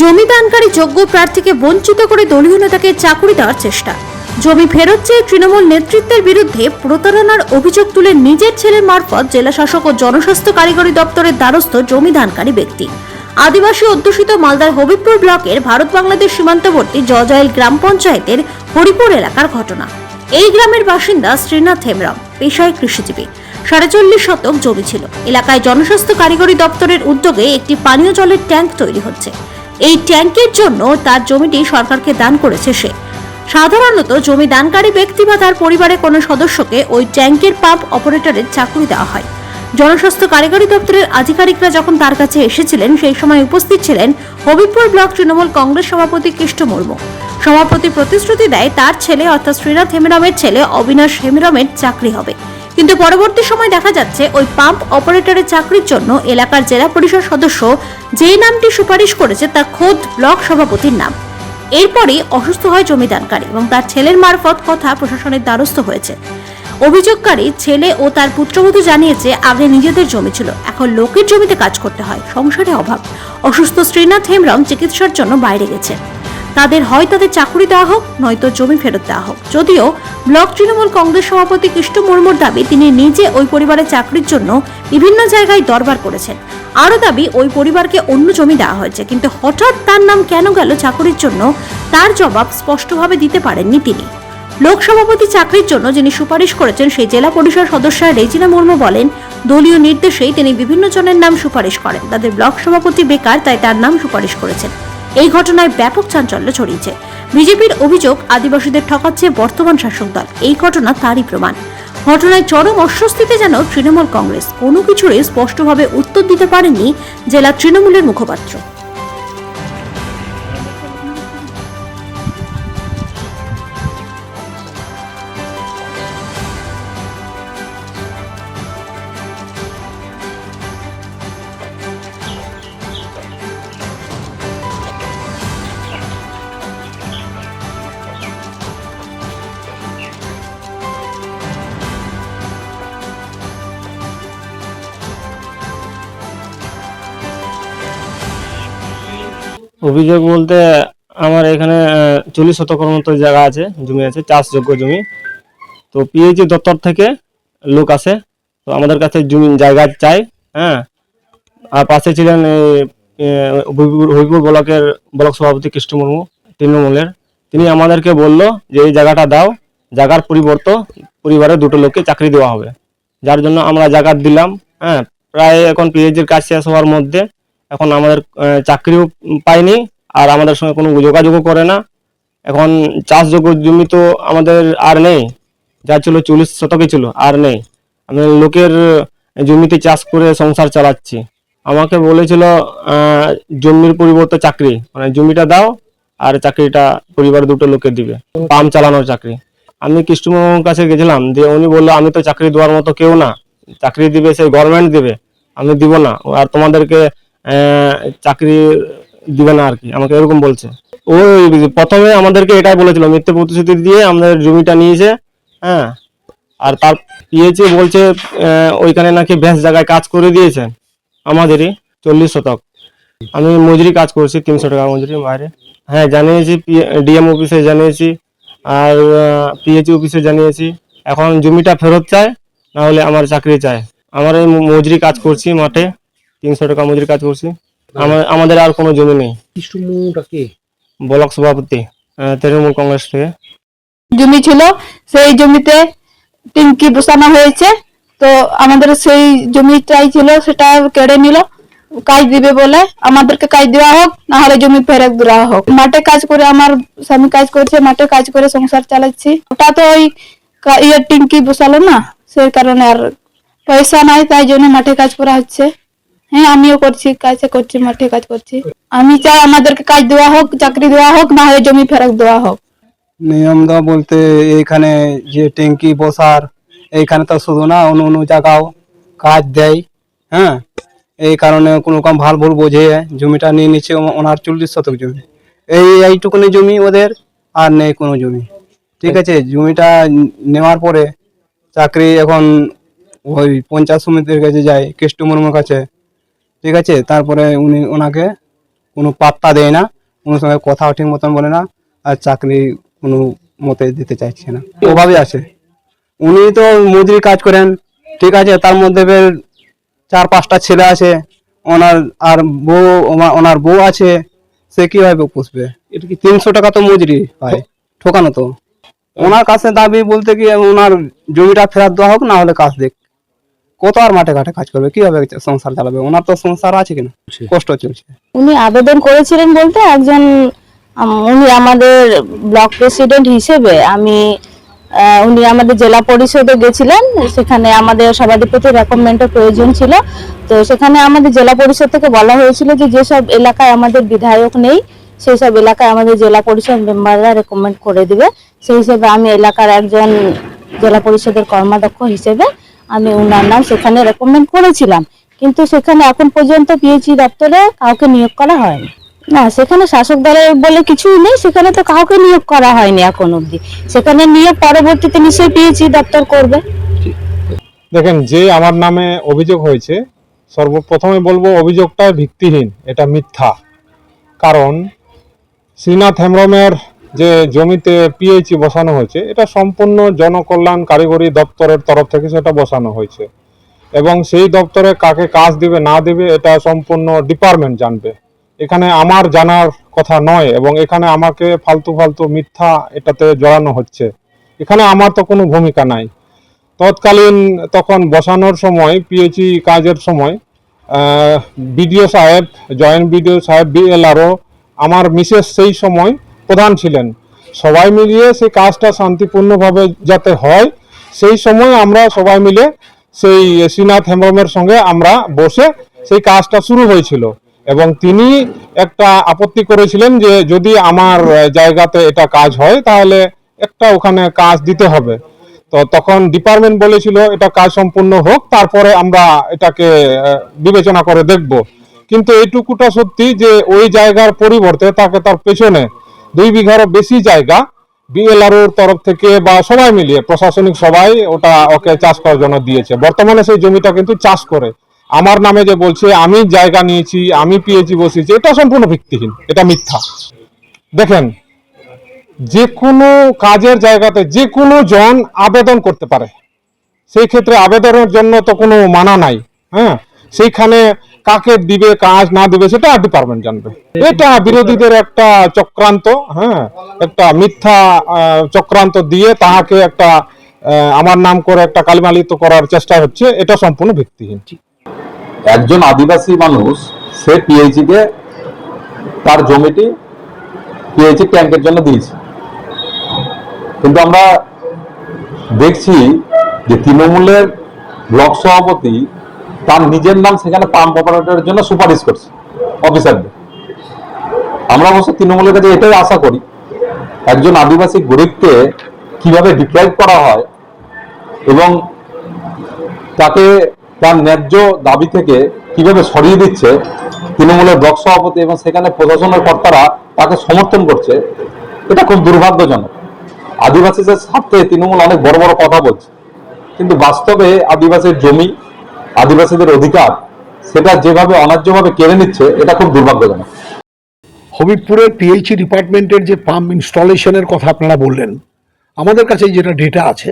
জমিদানকারী যোগ্য প্রার্থীকে বঞ্চিত করে দলীয় নেতাকে চাকুরি দেওয়ার চেষ্টা। জমি ফেরত চেয়ে তৃণমূল নেতৃত্বের বিরুদ্ধে প্রতারণার অভিযোগ তুলে নিজের ছেলের মারফত জেলা শাসক ও জনস্বাস্থ্য কারিগরি দপ্তরের দ্বারস্থ জমিদানকারী ব্যক্তি। আদিবাসী অধ্যুষিত মালদার হবিবপুর ব্লকের ভারত বাংলাদেশ সীমান্তবর্তী জজাইল গ্রাম পঞ্চায়েতের হরিপুর এলাকার ঘটনা। এই গ্রামের বাসিন্দা শ্রীনাথ হেমরম, পেশায় কৃষিজীবী। সাড়ে চল্লিশ শতক জমি ছিল। এলাকায় জনস্বাস্থ্য কারিগরি দপ্তরের উদ্যোগে একটি পানীয় জলের ট্যাঙ্ক তৈরি হচ্ছে। এই ট্যাঙ্কের জন্য তার জমিটি সরকারকে দান করেছে সে। সাধারণত জমি দানকারী ব্যক্তি বা তার পরিবারের কোনো সদস্যকে ওই ট্যাঙ্কের পাম্প অপারেটরের চাকরি দেওয়া হয়। জনস্বাস্থ্য কারিগরি দপ্তরের আধিকারিকরা যখন তার কাছে এসেছিলেন, সেই সময় উপস্থিত ছিলেন হবিবপুর ব্লক তৃণমূল কংগ্রেস সভাপতি কৃষ্ণ মুর্মু। সভাপতি প্রতিশ্রুতি দেয়, তার ছেলে অর্থাৎ শ্রীনাথ হেমরমের ছেলে অবিনাশ হেমরমের চাকরি হবে। কিন্তু পরবর্তী সময় দেখা যাচ্ছে ওই পাম্প অপারেটরের চাকরির জন্য এলাকার জেলা পরিষদ সদস্য যে নামটি সুপারিশ করেছে তা খোদ ব্লক সভাপতির নাম। এরপরই অসুস্থ হয় জমিদানকারী এবং তার ছেলের মারফত কথা প্রশাসনের দ্বারস্থ হয়েছে। অভিযোগকারী ছেলে ও তার পুত্রবধূ জানিয়েছে, আগে নিজেদের জমি ছিল, এখন লোকের জমিতে কাজ করতে হয়। সংসারে অভাব। অসুস্থ শ্রীনাথ হেমরম চিকিৎসার জন্য বাইরে গেছে। তাদের হয় তাদের চাকরি দেওয়া হোক, নয়তো জমি ফেরত দেওয়া হোক। যদিও ব্লক তৃণমূল কংগ্রেস সভাপতি কৃষ্ণ মুর্মুর দাবি, তিনি নিজে ওই পরিবারের চাকরির জন্য বিভিন্ন জায়গায় দরবার করেছেন। আরও দাবি, ওই পরিবারকে অন্য জমি দেওয়া হয়েছে, কিন্তু হঠাৎ তার নাম কেন গেল চাকরির জন্য, তার জবাব স্পষ্টভাবে দিতে পারেননি তিনি। লোক সভাপতি চাকরির জন্য যিনি সুপারিশ করেছেন, সেই জেলা পরিষদ সদস্য রেজিনা মুর্মু বলেন, দলীয় নির্দেশেই তিনি বিভিন্ন জনের নাম সুপারিশ করেন। তাদের ব্লক সভাপতি বেকার, তাই তার নাম সুপারিশ করেছেন। এই ঘটনায় ব্যাপক চাঞ্চল্য ছড়িয়েছে। বিজেপির অভিযোগ, আদিবাসীদের ঠকাচ্ছে বর্তমান শাসক দল। এই ঘটনা তারই প্রমাণ। ঘটনায় চরম অস্বস্তিতে যেন তৃণমূল কংগ্রেস। কোনো কিছুরই স্পষ্টভাবে উত্তর দিতে পারেনি জেলা তৃণমূলের মুখপাত্র। অভিযোগ বলতে আমার এখানে চল্লিশ শতকর মতো জায়গা আছে, জমি আছে, চাষযোগ্য জমি। তো পিএইচি দপ্তর থেকে লোক আসে, তো আমাদের কাছে জমি জায়গা চাই হ্যাঁ। আর পাশে ছিলেন হবিপুর ব্লকের, ব্লক সভাপতি কৃষ্ণ মুর্মু, তৃণমূলের। তিনি আমাদেরকে বলল যে এই জায়গাটা দাও, জায়গার পরিবর্তে পরিবারে দুটো লোককে চাকরি দেওয়া হবে। যার জন্য আমরা জায়গা দিলাম হ্যাঁ। প্রায় এখন পিএইচির কাজ শেষ হওয়ার মধ্যে এখন আমাদের চাকরিও পাইনি আর আমাদের সঙ্গে কোনো যোগাযোগও করে না। এখন চাষযোগ্য জমি তো আমাদের আর নেই, যা ছিল চল্লিশ শতকে ছিল, আর নেই। আমি লোকের জমিতে চাষ করে সংসার চালাচ্ছি। আমাকে বলেছিল জমির পরিবর্তে চাকরি মানে জমিটা দাও আর চাকরিটা পরিবার দুটো লোকে দিবে, পাম্প চালানোর চাকরি। আমি কৃষ্ণবাবুর কাছে গেছিলাম, দিয়ে উনি বলল, আমি তো চাকরি দেওয়ার মতো কেউ না, চাকরি দিবে, সেই গভর্নমেন্ট দিবে, আমি দিব না। আর তোমাদেরকে চাকরি দিবে না আর কি, আমাকে এরকম বলছে। ওই প্রথমে আমাদেরকে এটাই বলেছিল, মিথ্যে প্রতিশ্রুতি দিয়ে আমাদের জমিটা নিয়েছে হ্যাঁ? আর তার পিএইচি বলছে ওইখানে নাকি বেশ জায়গায় কাজ করে দিয়েছেন আমাদেরই চল্লিশ শতক। আমি মজুরি কাজ করছি, তিনশো টাকা মজুরি বাইরে। হ্যাঁ জানিয়েছি ডিএম অফিসে জানিয়েছি, আর পিএইচি অফিসে জানিয়েছি। এখন জমিটা ফেরত চায়, না হলে আমার চাকরি চায়। আমার এই মজুরি কাজ করছি মাঠে। তিনশো টাকা মজুরি কাজ করছি। আমার আমাদের আর কোনো জমি নেই। ব্লক সভাপতি তৃণমূল কংগ্রেস থেকে। জমি ছিল সেই জমিতে টিঙ্কি বসানো হয়েছে। তো আমাদের সেই জমিটাই ছিল সেটা কেড়ে নিল। কাজ দিবে বলে আমাদেরকে কাজ দেওয়া হোক না হলে জমি ফেরত দেওয়া হোক। মাঠে কাজ করে আমার স্বামী কাজ করছে মাঠে কাজ করে সংসার চালাচ্ছি। ওটা তো ওই ইয়ে টিঙ্কি বসালো না সেই কারণে আর পয়সা নাই তাই জন্য মাঠে কাজ করা হচ্ছে। হ্যাঁ আমিও করছি, কাজ করছি, মাঠে কাজ করছি। আমি চাই আমাদেরকে কাজ দেওয়া হোক, চাকরি দেওয়া হোক, না হলে জমি ফেরত দেওয়া হোক। নিয়ম দা বলতে, এইখানে যে ট্যাঙ্কি, বসার, এইখানে তো শুধু না, অন্য অন্য জায়গাও কাজ দেয় হ্যাঁ? এই কারণে কোনো রকম ভালো ভুল বোঝে, জমিটা নিয়ে নিচ্ছে ওনার চল্লিশ শতক জমি। এই এইটুকুনি জমি ওদের, আর নেই কোনো জমি। ঠিক আছে, জমিটা নেওয়ার পরে চাকরি এখন ওই পঞ্চায়েত সমিতির কাছে যায় কেষ্ট মুর্মুর কাছে। ঠিক আছে? তারপরে উনি ওনাকে কোনো পাত্তা দেয় না কোনো সঙ্গে কথাও ঠিক মতন বলে না আর চাকরি কোনো মতে দিতে চাইছে না। ওভাবে আছে। উনি তো মজুরি কাজ করেন ঠিক আছে? তার মধ্যে চার পাঁচটা ছেলে আছে ওনার আর বউ ওনার বউ আছে সে কীভাবে পুষবে? এটা কি তিনশো টাকা তো মজুরি হয় ঠোকানো তো। ওনার কাছে দাবি বলতে কি ওনার জমিটা ফেরত দেওয়া হোক না হলে কাজ দেখ কত আর মাঠে ঘাটে কাজ করবে কীভাবে সংসার চালাবে? ওনার তো সংসার আছে কিনা? কষ্ট চলছে। উনি আবেদন করেছিলেন বলতে একজন উনি আমাদের ব্লক প্রেসিডেন্ট হিসেবে আমি উনি আমাদের জেলা পরিষদে গেছিলেন সেখানে আমাদের সভাধিপতি রেকমেন্ডের প্রয়োজন ছিল। তো সেখানে আমাদের জেলা পরিষদ থেকে বলা হয়েছিল যে যেসব এলাকায় আমাদের বিধায়ক নেই সেই সব এলাকায় আমাদের জেলা পরিষদ মেম্বাররা রেকমেন্ড করে দিবে। সেই হিসেবে আমি এলাকার একজন জেলা পরিষদের কর্মাধ্যক্ষ হিসেবে আমি উনার নাম সেখানে রেকমেন্ড করেছিলাম। কিন্তু সেখানে এখন পর্যন্ত পিএইচই দপ্তরে কাউকে নিয়োগ করা হয়নি। না, সেখানে শাসক দলের বলে কিছুই নেই, সেখানে তো কাউকে নিয়োগ করা হয়নি এখন অবধি। সেখানে নিয়ে পরবর্তীতে নিশ্চয়ই পিএইচই দপ্তর করবে। দেখেন, যে আমার নামে অভিযোগ হয়েছে, সর্বপ্রথমে বলব অভিযোগটা ভিত্তিহীন, এটা মিথ্যা। কারণ শ্রীনাথ হেমব্রমের যে জমিতে পিএইচি বসানো হয়েছে, এটা সম্পূর্ণ জনকল্যাণ কারিগরি দপ্তরের তরফ থেকে সেটা বসানো হয়েছে। এবং সেই দপ্তরে কাকে কাজ দিবে, না দিবে, এটা সম্পূর্ণ ডিপার্টমেন্ট জানবে। এখানে আমার জানার কথা নয় এবং এখানে আমাকে ফালতু ফালতু মিথ্যা এটাতে জড়ানো হচ্ছে। এখানে আমার তো কোনো ভূমিকা নাই। তৎকালীন তখন বসানোর সময় পিএইচই কাজের সময় বিডিও সাহেব, জয়েন্ট বিডিও সাহেব বিএলআরও আমার মিসেস সেই সময় প্রধান ছিলেন। সবাই মিলিয়ে সেই কাজটা শান্তিপূর্ণভাবে যাতে হয়, সেই সময় আমরা সবাই মিলে সেই শ্রীনাথ হেমব্রমের সঙ্গে আমরা বসে সেই কাজটা শুরু হয়েছিল এবং তিনি একটা আপত্তি করেছিলেন যে যদি আমার জায়গাতে এটা কাজ হয় তাহলে একটা ওখানে কাজ দিতে হবে। তো তখন ডিপার্টমেন্ট বলেছিল এটা কাজ সম্পূর্ণ হোক, তারপরে আমরা এটাকে বিবেচনা করে দেখব। কিন্তু এইটুকুটা সত্যি যে ওই জায়গার পরিবর্তে তাকে তার পেছনে দুই বিঘারও বেশি জায়গা বিএলআরওর তরফ থেকে বা সবাই মিলিয়ে প্রশাসনিক সবাই ওটা ওকে চাষ করার জন্য দিয়েছে। বর্তমানে সেই জমিটা কিন্তু চাষ করে। আমার নামে যে বলছে, আমি জায়গা নিয়েছি, আমি পিএইচি বসিয়েছি, এটা সম্পূর্ণ ভিত্তিহীন, এটা মিথ্যা। দেখেন যে কোনো কাজের জায়গাতে যে কোনো জন আবেদন করতে পারে। সেই ক্ষেত্রে আবেদনের জন্য তো কোনো মানা নাই হ্যাঁ? সেইখানে কাকে দিবে, কাজ না দিবে, সেটা আর ডিপার্টমেন্ট জানবে। এটা বিরোধীদের একটা চক্রান্ত হ্যাঁ একটা মিথ্যা চক্রান্ত দিয়ে তাহাকে একটা আমার নাম করে একটা কালিমালিত করার চেষ্টা হচ্ছে, এটা সম্পূর্ণ ভিত্তিহীন। একজন আদিবাসী মানুষ, সে পিএইচি কে তার জমিটি পিএইচি ট্যাঙ্কের জন্য দিয়েছে। কিন্তু আমরা দেখছি যে তৃণমূলের ব্লক সভাপতি তার নিজের নাম সেখানে পাম্প অপারেটরের জন্য সুপারিশ করছে, অফিসারদের। আমরা অবশ্য তৃণমূলের কাছে এটাই আশা করি, একজন আদিবাসী গরিবকে কীভাবে ডিপ্রাইভ করা হয় এবং তাকে তার ন্যায্য দাবি থেকে কীভাবে সরিয়ে দিচ্ছে, তৃণমূলের ব্লক সভাপতি এবং সেখানে প্রশাসনের কর্তারা তাকে সমর্থন করছে, এটা খুব দুর্ভাগ্যজনক। আদিবাসীদের স্বার্থে তৃণমূল অনেক বড় বড় কথা বলছে, কিন্তু বাস্তবে আদিবাসীর জমি আদিবাসীদের অধিকার সেটা যেভাবে অন্যায্যভাবে কেড়ে নিচ্ছে, এটা খুব দুর্ভাগ্যজনক। হবিবপুরের পিএইচই ডিপার্টমেন্টের যে পাম্প ইনস্টলেশনের কথা আপনারা বললেন, আমাদের কাছে যেটা ডেটা আছে,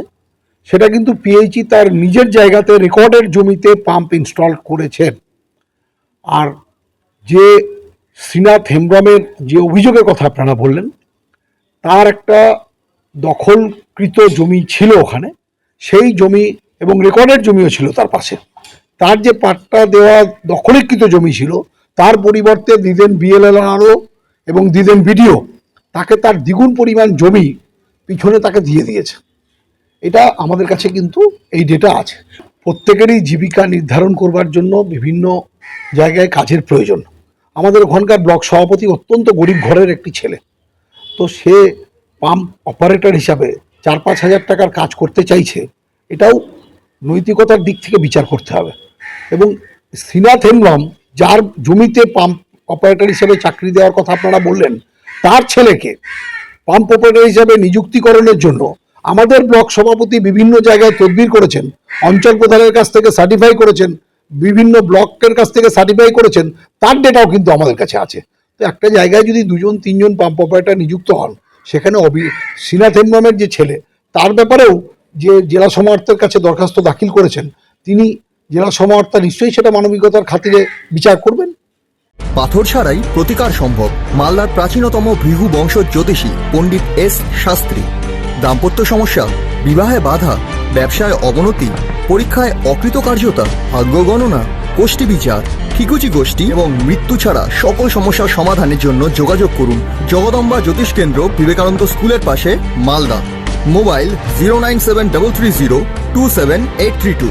সেটা কিন্তু পিএইচই তার নিজের জায়গাতে রেকর্ডের জমিতে পাম্প ইনস্টল করেছেন আর যে শ্রীনাথ হেমব্রমের যে অভিযোগের কথা আপনারা বললেন, তার একটা দখলকৃত জমি ছিল ওখানে, সেই জমি এবং রেকর্ডের জমিও ছিল তার পাশে। তার যে পাট্টা দেওয়া দখলীকৃত জমি ছিল, তার পরিবর্তে the then B L L R O এবং দিদেন বিডিও। তাকে তার দ্বিগুণ পরিমাণ জমি পিছনে তাকে দিয়ে দিয়েছে। এটা আমাদের কাছে কিন্তু এই ডেটা আছে। প্রত্যেকেরই জীবিকা নির্ধারণ করবার জন্য বিভিন্ন জায়গায় কাজের প্রয়োজন। আমাদের ওখানকার ব্লক সভাপতি অত্যন্ত গরিব ঘরের একটি ছেলে। তো সে পাম্প অপারেটর হিসাবে চার পাঁচ হাজার টাকার কাজ করতে চাইছে। এটাও নৈতিকতার দিক থেকে বিচার করতে হবে। এবং শ্রীনাথ হেমব্রম যার জমিতে পাম্প অপারেটর হিসেবে চাকরি দেওয়ার কথা আপনারা বললেন, তার ছেলেকে পাম্প অপারেটর হিসেবে নিযুক্তিকরণের জন্য আমাদের ব্লক সভাপতি বিভিন্ন জায়গায় তদবির করেছেন, অঞ্চল প্রধানের কাছ থেকে সার্টিফাই করেছেন, বিভিন্ন ব্লকের কাছ থেকে সার্টিফাই করেছেন, তার ডেটাও কিন্তু আমাদের কাছে আছে। তো একটা জায়গায় যদি দুজন, তিনজন পাম্প অপারেটর নিযুক্ত হন, সেখানে অবি শ্রীনাথ হেমব্রমের যে ছেলে, তার ব্যাপারেও যে জেলা সমাহর্তের কাছে দরখাস্ত দাখিল করেছেন, তিনি জেলা সমাহর্তা নিশ্চয়ই সেটা মানবিকতার খাতিরে বিচার করবেন। পাথর ছাড়াই প্রতিকার সম্ভব, মালদার প্রাচীনতম ভৃহু বংশ জ্যোতিষী পণ্ডিত এস শাস্ত্রী। দাম্পত্য সমস্যা, বিবাহে বাধা, ব্যবসায় অবনতি, পরীক্ষায় অকৃতকার্যতা, ভাগ্য গণনা, গোষ্ঠী বিচার, ঠিকুচি গোষ্ঠী এবং মৃত্যু ছাড়া সকল সমস্যার সমাধানের জন্য যোগাযোগ করুন জগদম্বা জ্যোতিষ কেন্দ্র বিবেকানন্দ স্কুলের পাশে, Malda. Mobile zero nine seven double three zero two seven eight three two.